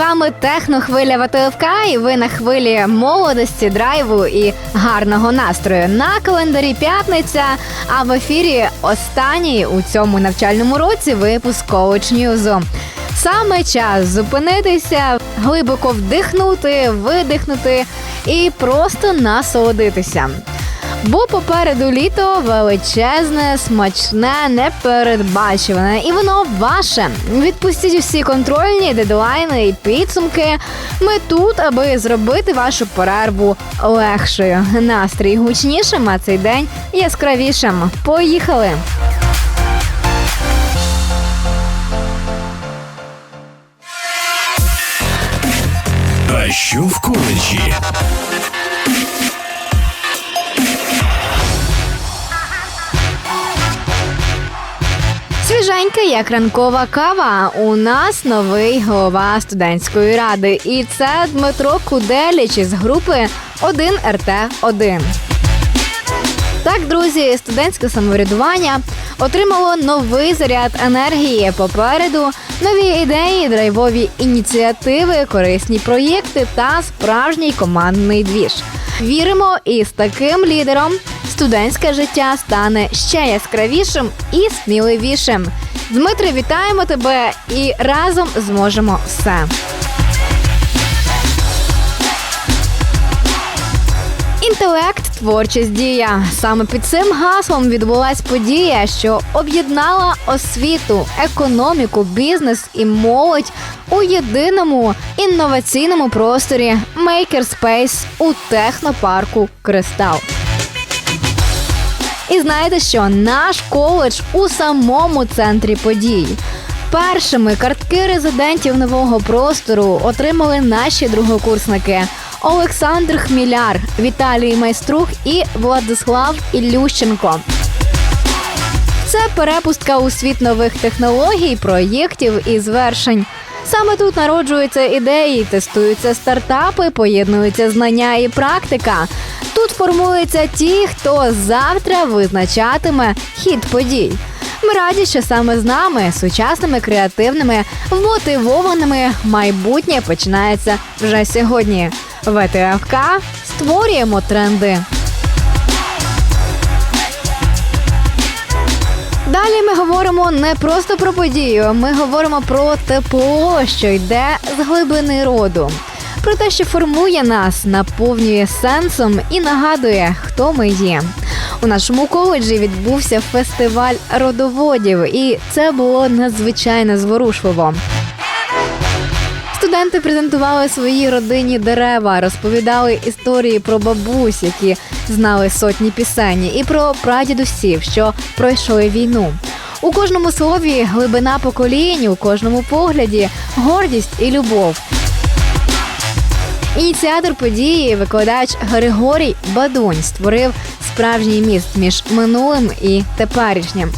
Вами Технохвиля ВТФК і ви на хвилі молодості, драйву і гарного настрою. На календарі п'ятниця, а в ефірі останній у цьому навчальному році випуск News. Саме час зупинитися, глибоко вдихнути, видихнути і просто насолодитися. Бо попереду літо величезне, смачне, непередбачуване, і воно ваше. Відпустіть усі контрольні дедлайни і підсумки. Ми тут, аби зробити вашу перерву легшою. Настрій гучнішим, а цей день яскравішим. Поїхали! А що в коледжі? Свіженька, як ранкова кава. У нас новий голова студентської ради. І це Дмитро Куделіч із групи 1 РТ 1 Так, друзі, студентське самоврядування отримало новий заряд енергії. Попереду нові ідеї, драйвові ініціативи, корисні проєкти та справжній командний двіж. Віримо, і з таким лідером студентське життя стане ще яскравішим і сміливішим. Дмитре, вітаємо тебе і разом зможемо все. Інтелект, творчість дія. Саме під цим гаслом відбулась подія, що об'єднала освіту, економіку, бізнес і молодь у єдиному інноваційному просторі Makerspace у технопарку Кристал. І знаєте що? Наш коледж у самому центрі подій. Першими картки резидентів нового простору отримали наші другокурсники Олександр Хміляр, Віталій Майструх і Владислав Ілющенко. Це перепустка у світ нових технологій, проєктів і звершень. Саме тут народжуються ідеї, тестуються стартапи, поєднуються знання і практика. Тут формуються ті, хто завтра визначатиме хід подій. Ми раді, що саме з нами, сучасними, креативними, вмотивованими, майбутнє починається вже сьогодні. ВТФК створюємо тренди. Далі ми говоримо не просто про подію, ми говоримо про тепло, що йде з глибини роду. Про те, що формує нас, наповнює сенсом і нагадує, хто ми є. У нашому коледжі відбувся фестиваль родоводів, і це було надзвичайно зворушливо. Студенти презентували свої родинні дерева, розповідали історії про бабусь, які знали сотні пісень, і про прадідусів, що пройшли війну. У кожному слові глибина поколінь, у кожному погляді гордість і любов. Ініціатор події, викладач Григорій Бадунь, створив справжній міст між минулим і теперішнім.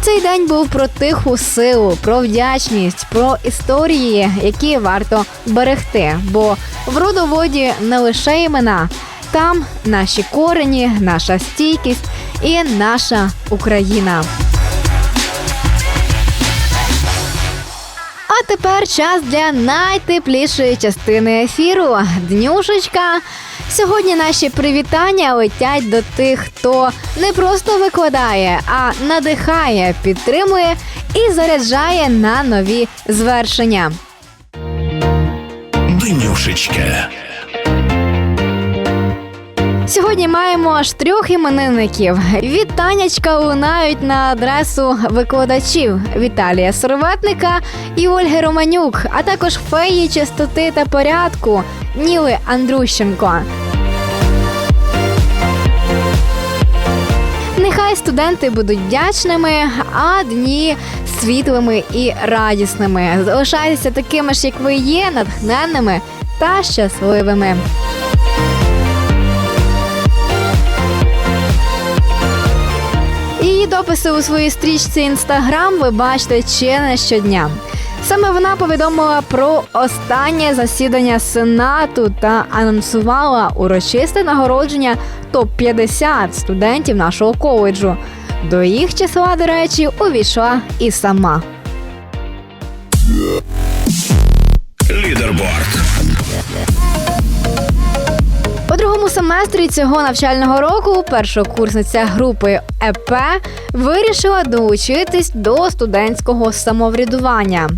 Цей день був про тиху силу, про вдячність, про історії, які варто берегти. Бо в родоводі не лише імена, там наші корені, наша стійкість і наша Україна. Тепер час для найтеплішої частини ефіру Днюшечка. Сьогодні наші привітання летять до тих, хто не просто викладає, а надихає, підтримує і заряджає на нові звершення. Днюшечка. Сьогодні маємо аж трьох іменинників. Вітанячка лунають на адресу викладачів Віталія Сорветника і Ольги Романюк, а також феї чистоти та порядку Ніли Андрущенко. Нехай студенти будуть вдячними, а дні світлими і радісними. Залишайтеся такими ж, як ви є, натхненними та щасливими. Дописи у своїй стрічці інстаграм ви бачите чи не щодня. Саме вона повідомила про останнє засідання сенату та анонсувала урочисте нагородження топ-50 студентів нашого коледжу. До їх числа, до речі, увійшла і сама. Лідерборд. Другому семестрі цього навчального року першокурсниця групи ЕП вирішила долучитись до студентського самоврядування.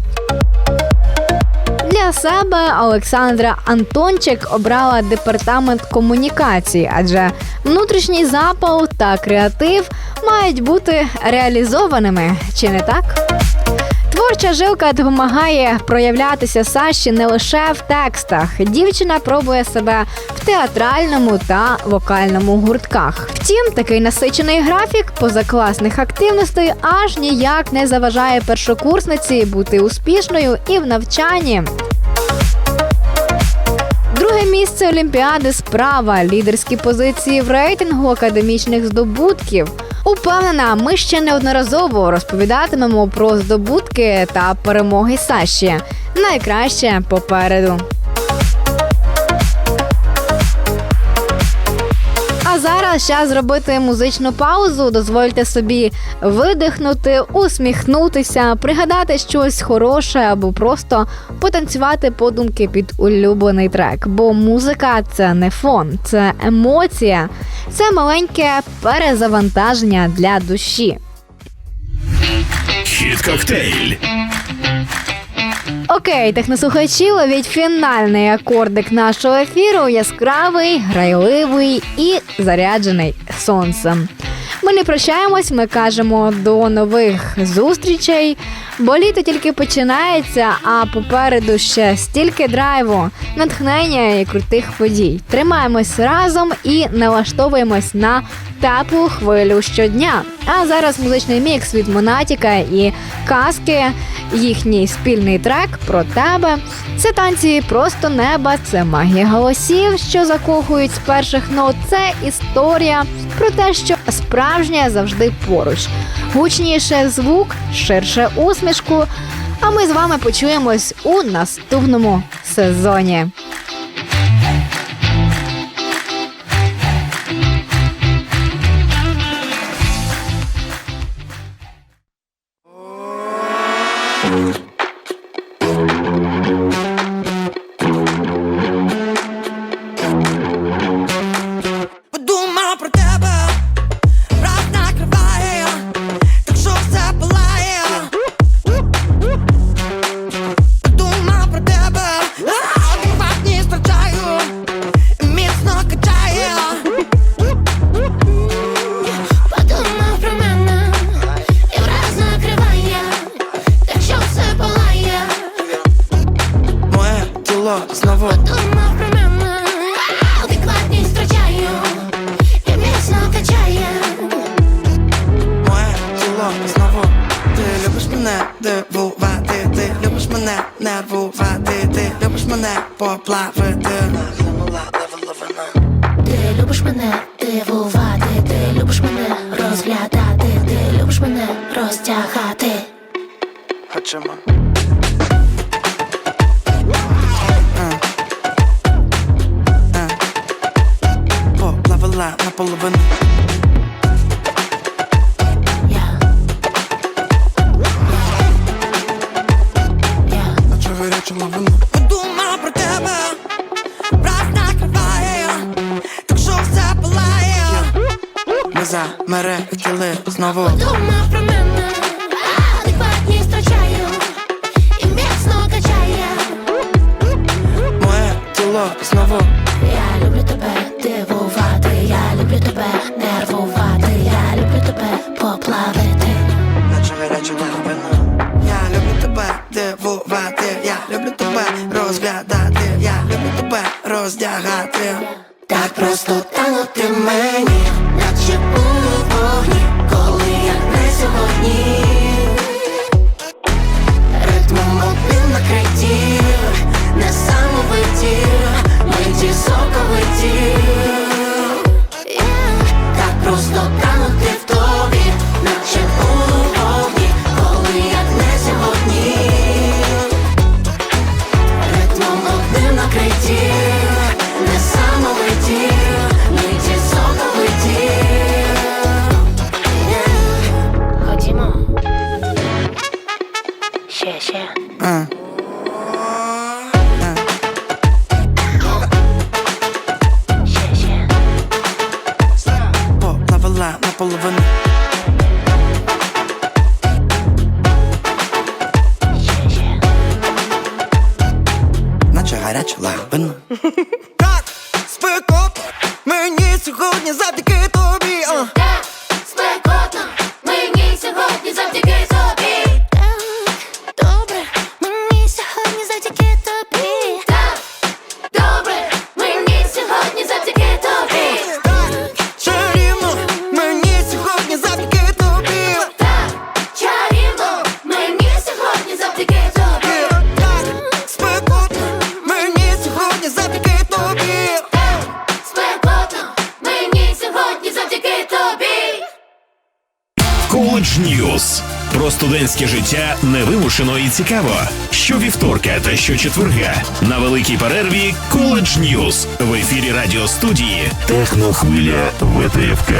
Для себе Олександра Антончик обрала департамент комунікації, адже внутрішній запал та креатив мають бути реалізованими, чи не так? Творча жилка допомагає проявлятися Саші не лише в текстах. Дівчина пробує себе в театральному та вокальному гуртках. Втім, такий насичений графік позакласних активностей аж ніяк не заважає першокурсниці бути успішною і в навчанні. Друге місце Олімпіади справа, лідерські позиції в рейтингу академічних здобутків. Упевнена, ми ще неодноразово розповідатимемо про здобутки та перемоги Саші. Найкраще попереду. Час зробити музичну паузу. Дозвольте собі видихнути, усміхнутися, пригадати щось хороше або просто потанцювати подумки під улюблений трек. Бо музика це не фон, це емоція, це маленьке перезавантаження для душі. Хіт коктейль. Окей, технослухачі, ловіть фінальний акордик нашого ефіру. Яскравий, грайливий і заряджений сонцем. Ми не прощаємось, ми кажемо до нових зустрічей, бо літо тільки починається, а попереду ще стільки драйву, натхнення і крутих подій. Тримаємось разом і налаштовуємось на теплу хвилю щодня. А зараз музичний мікс від Монатіка і Каски, їхній спільний трек про тебе. Це танці просто неба, це магія голосів, що закохують з перших нот. Це історія про те, що справжнє завжди поруч. Гучніше звук, ширше усмішку. А ми з вами почуємось у наступному сезоні. Моє знову про мене, адекватність втрачаю і міцно качає. моє тіло знову. Ти любиш мене дивувати, ти любиш мене нервувати, ти любиш мене поплавити. Ти любиш мене дивувати, ти любиш мене розглядати, ти любиш мене розтягати. Хочемо. Я. Наче гарячу лавину Подумав про тебе Раз накриває Так що все палає. Ми замерехтіли знову. Думав про мене, адекватність втрачаю і міцно качає. Моє тіло знову. Я люблю тебе тебе нервувати, я люблю тебе поплавити. Наче гаряча лавину Я люблю тебе дивувати. Я люблю тебе розглядати. Я люблю тебе роздягати. Так просто танути мені Наче full of a. College Ньюс про студентське життя невимушено і цікаво. Щовівторка та щочетверга на великій перерві Коледж Ньюс в ефірі радіостудії Технохвиля ВТФК.